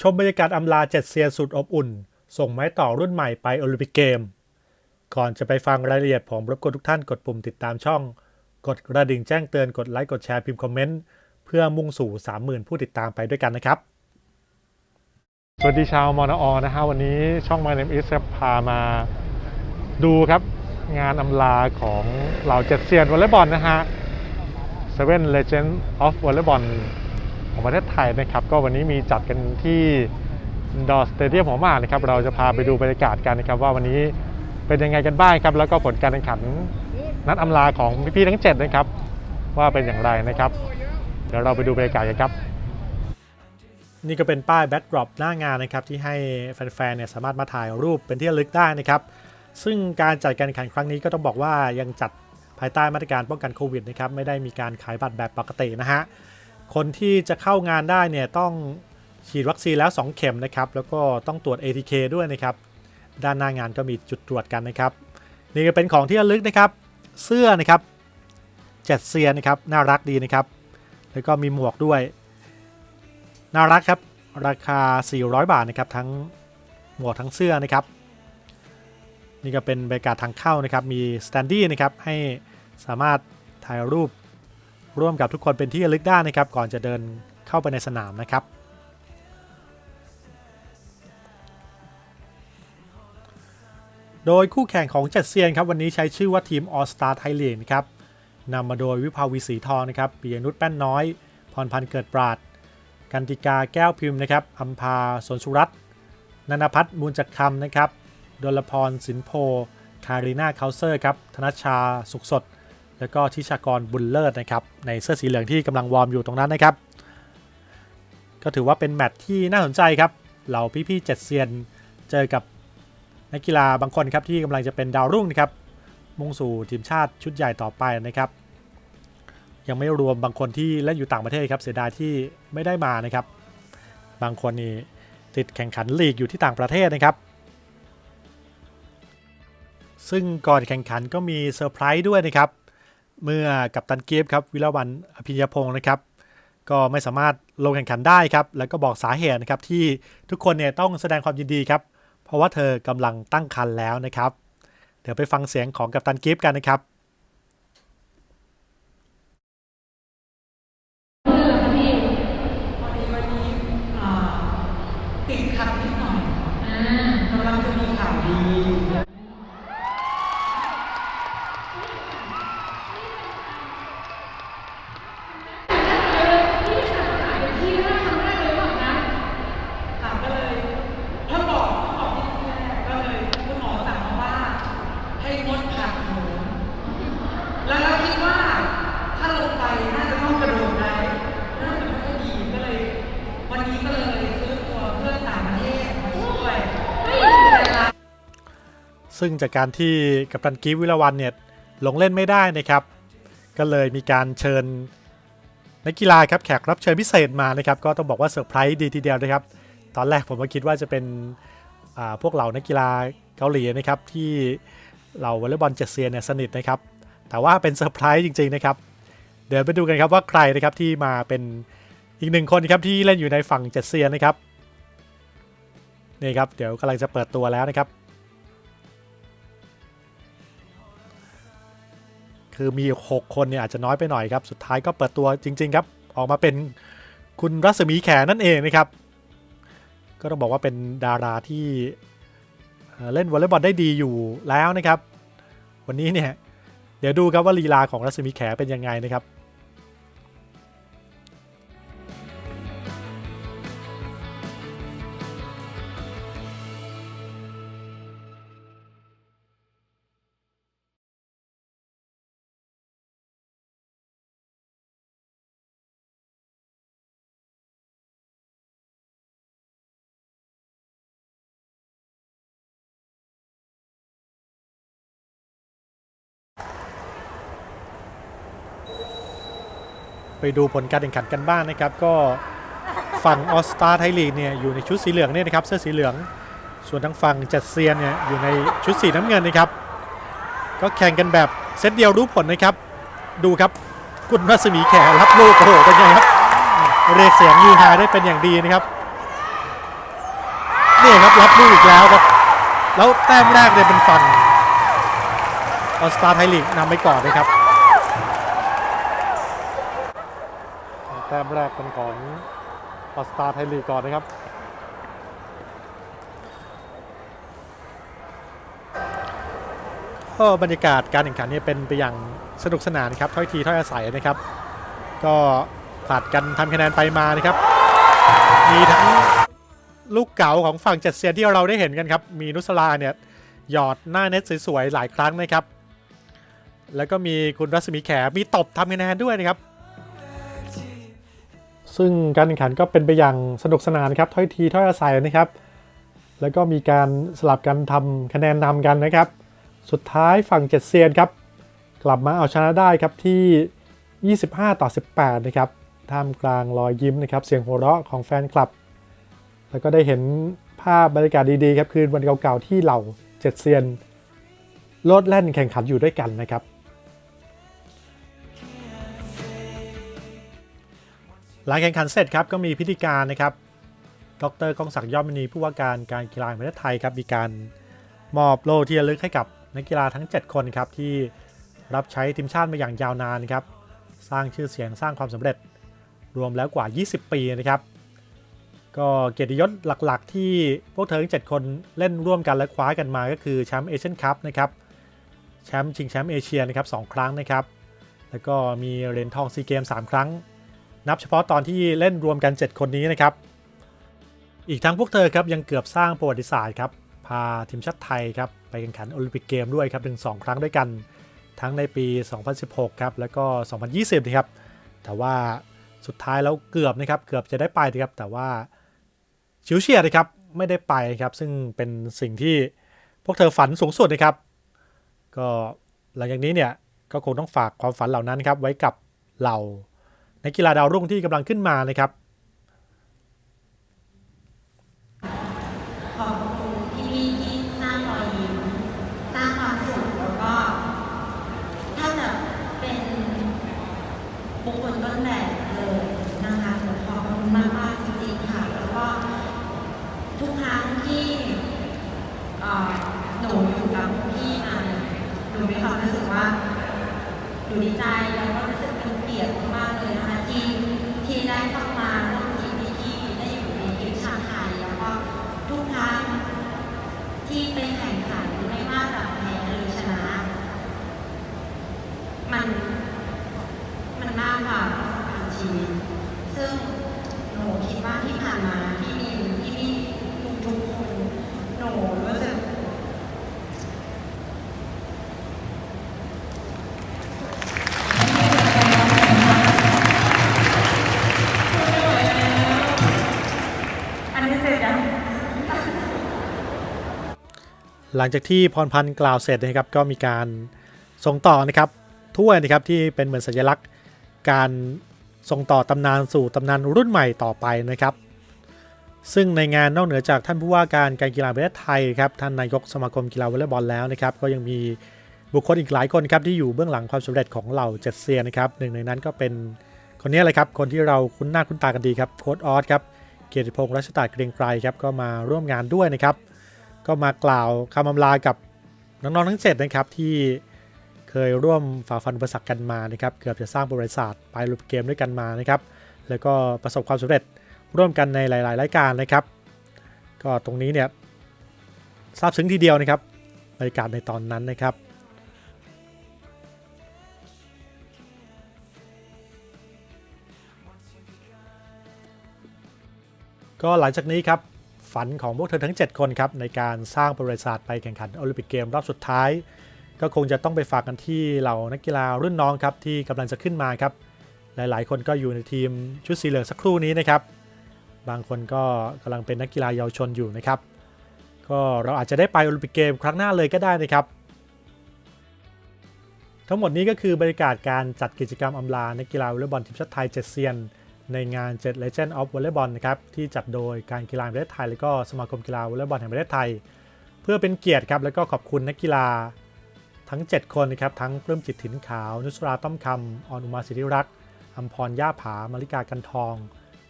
ชมบรรยากาศอำลาเจ็ดเซียนสุดอบอุ่น ส่งไม้ต่อรุ่นใหม่ไปโอลิมปิกเกม ก่อนจะไปฟังรายละเอียดผมรบกวนทุกท่านกดปุ่มติดตามช่อง กดกระดิ่งแจ้งเตือนกดไลค์กดแชร์พิมพ์คอมเมนต์ เพื่อมุ่งสู่ 30,000 ผู้ติดตามไปด้วยกันนะครับ สวัสดีชาวมอนอนะฮะวันนี้ช่อง My Name is พามาดูครับงานอำลาของเหล่าเจ็ดเซียนวอลเลย์บอลนะฮะ Seven Legend of Volleyball ของประเทศไทยนะครับ ก็วันนี้มีจัดกันที่ดอสเตเดียมหัวหมากนะครับ เราจะพาไปดูบรรยากาศกันนะครับ ว่าวันนี้เป็นยังไงกันบ้างครับ แล้วก็ผลการแข่งขันนัดอำลาของพี่ๆทั้ง 7 นะครับ ว่าเป็นอย่างไรนะครับ เดี๋ยวเราไปดูบรรยากาศกันครับ นี่ก็เป็นป้ายแบ็กดรอปหน้างานนะครับ ที่ให้แฟนๆเนี่ยสามารถมาถ่ายรูปเป็นที่ระลึกได้นะครับ ซึ่งการจัดการแข่งขันครั้งนี้ก็ต้องบอกว่ายังจัดภายใต้มาตรการป้องกันโควิดนะครับไม่ได้มีการขายบัตรแบบปกตินะฮะ คนที่จะเข้างานได้เนี่ยต้องฉีดวัคซีนแล้ว 2 เข็มนะครับ แล้วก็ต้องตรวจ ATK ด้วยนะครับ ด้านหน้างานก็มีจุดตรวจกันนะครับ นี่ก็เป็นของที่ระลึกนะครับ เสื้อนะครับเจ็ดเซียนนะครับ น่ารักดีนะครับ แล้วก็มีหมวกด้วย น่ารักครับ ราคา 400 บาทนะครับ ทั้งหมวกทั้งเสื้อนะครับ นี่ก็เป็นบรรยากาศทางเข้านะครับ มีสแตนดี้นะครับ ให้สามารถถ่ายรูป ร่วมกับทุกคนเป็นที่ระลึกได้นะครับ ก่อนจะเดินเข้าไปในสนามนะครับ โดยคู่แข่งของเจ็ดเซียนครับวันนี้ใช้ชื่อว่าทีม All Star Thai League นครับนำมาโดยวิภาวีศรีทองนะครับปียนุชแป้นน้อย พรพันธ์เกิดปราด กันติกาแก้วพิมพ์นะครับอัมพาสนสุรัตน์นันพัฒน์มูลจักรคำนะครับดลพรสินโพคารีนาเคาเซอร์ครับธนชชาสุขสด แล้วก็ทิชากรบุญเลิศนะครับในเสื้อสีเหลืองที่กำลังวอร์มอยู่ตรงนั้นนะครับ ก็ถือว่าเป็นแมตช์ที่น่าสนใจครับเหล่าพี่ๆเจ็ดเซียนเจอกับนักกีฬาบางคนครับที่กำลังจะเป็นดาวรุ่งนะครับมุ่งสู่ทีมชาติชุดใหญ่ต่อไปนะครับ ยังไม่รวมบางคนที่เล่นอยู่ต่างประเทศครับเสียดายที่ไม่ได้มานะครับ บางคนนี่ติดแข่งขันลีกอยู่ที่ต่างประเทศนะครับ ซึ่งก่อนแข่งขันก็มีเซอร์ไพรส์ด้วยนะครับ เมื่อกับตันเกฟครับวิลาวันอภิญญพงศ์นะครับ ก็ไม่สามารถลงแข่งขันได้ครับ แล้วก็บอกสาเหตุนะครับที่ทุกคนเนี่ยต้องแสดงความยินดีครับ เพราะว่าเธอกำลังตั้งครรภ์แล้วนะครับ เดี๋ยวไปฟังเสียงของกัปตันกิฟกันนะครับ วันนี้วันนี้อ่าติดขัดนิดหน่อยกำลังจะมีข่าวดี ค่ะก็เลยถ้าบอกถ้าบอกที่แรกก็เลยคุณหมอสั่งมาว่า ให้งดผักโหมแล้วเราคิดว่าถ้าลงไปน่าจะต้องกระโดดได้น่าจะไม่ค่อยดีก็เลย วันนี้ก็เลยซื้อตัวเพื่อนต่างประเทศมาช่วย ซึ่งจากการที่กัปตันกิฟวิลาวันเนี่ยลงเล่นไม่ได้นะครับ ก็เลยมีการเชิญนักกีฬาครับแขกรับเชิญพิเศษมานะครับ ก็ต้องบอกว่าเซอร์ไพรส์ดีทีเดียวนะครับ ตอนแรกผมก็คิดว่าจะเป็นอ่าพวกเหล่านักกีฬาเกาหลีนะครับ ที่เหล่าวอลเลย์บอลเจ็ดเซียนเนี่ยสนิทนะครับ แต่ว่าเป็นเซอร์ไพรส์จริง ๆ นะครับ เดี๋ยวไปดูกันครับว่าใครนะครับที่มาเป็นอีกหนึ่งคนครับที่เล่นอยู่ในฝั่งเจ็ดเซียนนะครับนี่ครับเดี๋ยวกำลังจะเปิดตัวแล้วนะครับ คือมี 6 คนเนี่ยอาจจะน้อยไปหน่อยครับ สุดท้ายก็เปิดตัวจริง ๆ ครับ ออกมาเป็นคุณรัศมีแขนั่นเองนะครับ ก็ต้องบอกว่าเป็นดาราที่เล่นวอลเลย์บอลได้ดีอยู่แล้วนะครับ วันนี้เนี่ยเดี๋ยวดูครับว่าลีลาของรัศมีแขเป็นยังไงนะครับ ไปดูผลการแข่งขันกันบ้างนะครับ ก็ฝั่งออสตาไทยลีกเนี่ยอยู่ในชุดสีเหลืองเนี่ยนะครับเสื้อสีเหลือง ส่วนทางฝั่งจัดเซียนเนี่ยอยู่ในชุดสีน้ำเงินนะครับ ก็แข่งกันแบบเซตเดียวรู้ผลนะครับ ดูครับคุณรัศมีแขรับลูกโอ้โหเป็นไงครับเรียกเสียงยูฮาได้เป็นอย่างดีนะครับนี่ครับรับลูกอีกแล้วครับแล้วแต้มแรกเนี่ยเป็นฝั่งออสตาไทยลีกนำไปก่อนนะครับ ต้มแรกเป็นของออสตาไทยลีกก่อนนะครับ ก็บรรยากาศการแข่งขันเนี่ยเป็นไปอย่างสนุกสนานครับถ้อยทีถ้อยอาศัยนะครับ ก็ผลัดกันทำคะแนนไปมานะครับ มีทั้งลูกเก๋าของฝั่งเจ็ดเซียนที่เราได้เห็นกันครับ มีนุสลาเนี่ยหยอดหน้าเน็ตสวยๆหลายครั้งนะครับ แล้วก็มีคุณรัศมีแข มีตบทำคะแนนด้วยนะครับ ซึ่งการแข่งขันก็เป็นไปอย่างสนุกสนานครับถ้อยทีถ้อยอาศัยนะครับ แล้วก็มีการสลับกันทำคะแนนนำกันนะครับ สุดท้ายฝั่งเจ็ดเซียนครับ กลับมาเอาชนะได้ครับที่ 25 ต่อ 18 นะครับท่ามกลางรอยยิ้มนะครับ เสียงหัวเราะของแฟนคลับ แล้วก็ได้เห็นภาพบรรยากาศดีๆครับคืนวันเก่าๆที่เหล่าเจ็ดเซียนโลดแล่นแข่งขันอยู่ด้วยกันนะครับ หลังแข่งขันเสร็จครับก็มีพิธีการนะครับ ดรกองศักดิ์ยอดมณีผู้ว่าการการกีฬาแห่งประเทศไทยครับมีการมอบโล่ที่ระลึกให้กับนักกีฬาทั้ง 7 คนครับที่รับใช้ทีมชาติมาอย่างยาวนานครับสร้างชื่อเสียงสร้างความสำเร็จรวมแล้วกว่า 20 ปีนะครับ ก็เกียรติยศหลักๆ ที่พวกเธอทั้ง 7 คนเล่นร่วมกันและคว้ากันมาก็คือแชมป์เอเชียนคัพนะครับแชมป์ชิงแชมป์เอเชียนะครับสองครั้งนะครับ แล้วก็มีเหรียญทองซีเกม3 ครั้ง นับเฉพาะตอนที่เล่นรวมกัน 7 คนนี้นะครับ อีกทั้งพวกเธอครับยังเกือบสร้างประวัติศาสตร์ครับ พาทีมชาติไทยครับไปแข่งขันโอลิมปิกเกมด้วยครับถึง 2 ครั้งด้วยกัน ทั้งในปี 2016 ครับ แล้วก็ 2020นะครับ แต่ว่าสุดท้ายแล้วเกือบนะครับ เกือบจะได้ไปนะครับ แต่ว่าชิวเฉียดนะครับ ไม่ได้ไปครับ ซึ่งเป็นสิ่งที่พวกเธอฝันสูงสุดนะครับ ก็หลังจากนี้เนี่ยก็คงต้องฝากความฝันเหล่านั้นครับไว้กับเหล่า นักกีฬาดาวรุ่งที่กำลังขึ้นมานะครับขอบคุณที่พี่ที่สร้างรอยยิ้มสร้างความสุขแล้วก็ถ้าจะเป็นบุคคลต้นแบบเลยนะคะหนูขอบคุณมากมากจริงๆค่ะ แล้วก็ทุกครั้งที่อ่อหนูอยู่กับพี่มาหนูมีความรู้สึกว่าหนูดีใจแล้วก็ ได้เข้ามาร่วมทีมที่ได้อยู่ในทีมชาติไทยแล้วก็ทุกครั้งที่ไปแข่งขันไม่ว่าจะแพ้หรือชนะ มันมันมากกว่าประสบการณ์ชีวิตซึ่งหนูคิดว่าที่ผ่านมาที่มีที่มีทุกๆคนหนูรู้สึก หลังจากที่พรพันธ์กล่าวเสร็จนะครับก็มีการส่งต่อนะครับถ้วยนะครับที่เป็นเหมือนสัญลักษณ์การส่งต่อตำนานสู่ตำนานรุ่นใหม่ต่อไปนะครับ ซึ่งในงานนอกเหนือจากท่านผู้ว่าการการกีฬาประเทศไทยครับท่านนายกสมาคมกีฬาวอลเลย์บอลแล้วนะครับ ก็ยังมีบุคคลอีกหลายคนครับที่อยู่เบื้องหลังความสำเร็จของเหล่าเจ็ดเซียนนะครับหนึ่งในนั้นก็เป็นคนนี้เลยครับคนที่เราคุ้นหน้าคุ้นตากันดีครับโค้ดออสครับเกียรติพงษ์รัชตาเกรียงไกรครับก็มาร่วมงานด้วยนะครับ ก็มากล่าวคำอำลากับน้องๆทั้งเจ็ดนะครับที่เคยร่วมฝ่าฟันอุปสรรคกันมานะครับเกือบจะสร้างประวัติศาสตร์ไปรูปเกมด้วยกันมานะครับแล้วก็ประสบความสำเร็จร่วมกันในหลายๆรายการนะครับ ก็ตรงนี้เนี่ยซาบซึ้งทีเดียวนะครับบรรยากาศในตอนนั้นนะครับก็หลังจากนี้ครับ ฝันของพวกเธอทั้ง 7 คนครับในการสร้างประวัติศาสตร์ไปแข่งขันโอลิมปิกเกมรอบสุดท้าย ก็คงจะต้องไปฝากกันที่เหล่านักกีฬารุ่นน้องครับที่กำลังจะขึ้นมาครับ หลายๆ คนก็อยู่ในทีมชุดสีเหลืองสักครู่นี้นะครับ บางคนก็กำลังเป็นนักกีฬาเยาวชนอยู่นะครับ ก็เราอาจจะได้ไปโอลิมปิกเกมครั้งหน้าเลยก็ได้นะครับทั้งหมดนี้ก็คือบรรยากาศการจัดกิจกรรมอำลานักกีฬาวอลเลย์บอลทีมชาติไทยเจ็ดเซียน ในงาน7 Legend of Volleyball นะครับที่จัดโดยการกีฬาประเทศไทย และก็สมาคมกีฬาวอลเลย์บอลแห่งประเทศไทย เพื่อเป็นเกียรติครับแล้วก็ขอบคุณนักกีฬาทั้ง 7 คนนะครับทั้งปลื้มจิตถิ่นขาว นุสราต้อมคำออนอุมาสิริรักษ์อัมพรย่าผามาริกากันทอง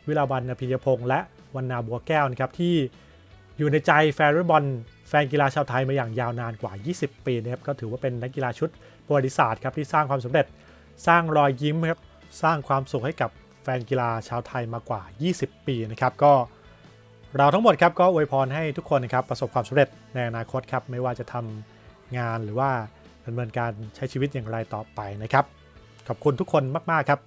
วิลาวันอภิยพงษ์และวันนาบัวแก้วนะครับที่อยู่ในใจแฟนฟุตบอลแฟนกีฬาชาวไทยมาอย่างยาวนานกว่า 20 ปีนะครับก็ถือว่าเป็นนักกีฬาชุดประวัติศาสตร์ครับที่สร้างความสำเร็จ สร้างรอยยิ้มครับสร้างความสุขให้กับ แฟนกีฬาชาวไทยมากว่า 20 ปีนะครับก็เราทั้งหมดครับก็อวยพรให้ทุกคนนะครับประสบความสำเร็จในอนาคตครับไม่ว่าจะทำงานหรือว่าดำเนินการใช้ชีวิตอย่างไรต่อไปนะครับ ขอบคุณทุกคนมาก ๆ ครับ